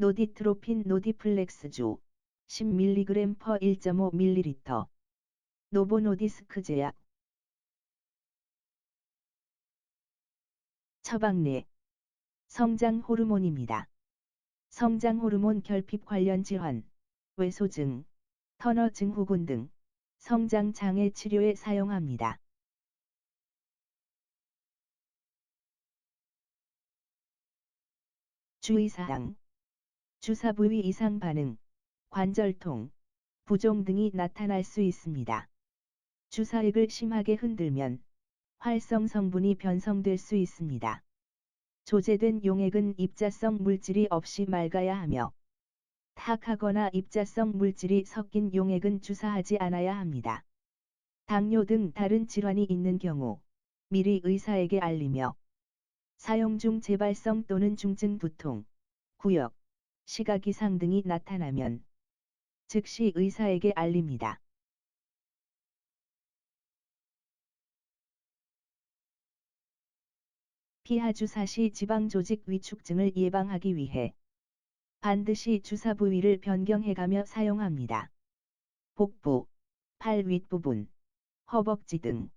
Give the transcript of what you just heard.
노디트로핀 노디플렉스주 10mg per 1.5ml 노보노디스크 제약 처방내 성장 호르몬입니다. 성장 호르몬 결핍 관련 질환, 외소증, 터너 증후군 등 성장 장애 치료에 사용합니다. 주의사항 주사 부위 이상 반응, 관절통, 부종 등이 나타날 수 있습니다. 주사액을 심하게 흔들면 활성 성분이 변성될 수 있습니다. 조제된 용액은 입자성 물질이 없이 맑아야 하며 탁하거나 입자성 물질이 섞인 용액은 주사하지 않아야 합니다. 당뇨 등 다른 질환이 있는 경우 미리 의사에게 알리며 사용 중 재발성 또는 중증 두통, 구역, 시각 이상 등이 나타나면 즉시 의사에게 알립니다. 피하 주사 시 지방 조직 위축증을 예방하기 위해 반드시 주사 부위를 변경해가며 사용합니다. 복부, 팔 윗부분, 허벅지 등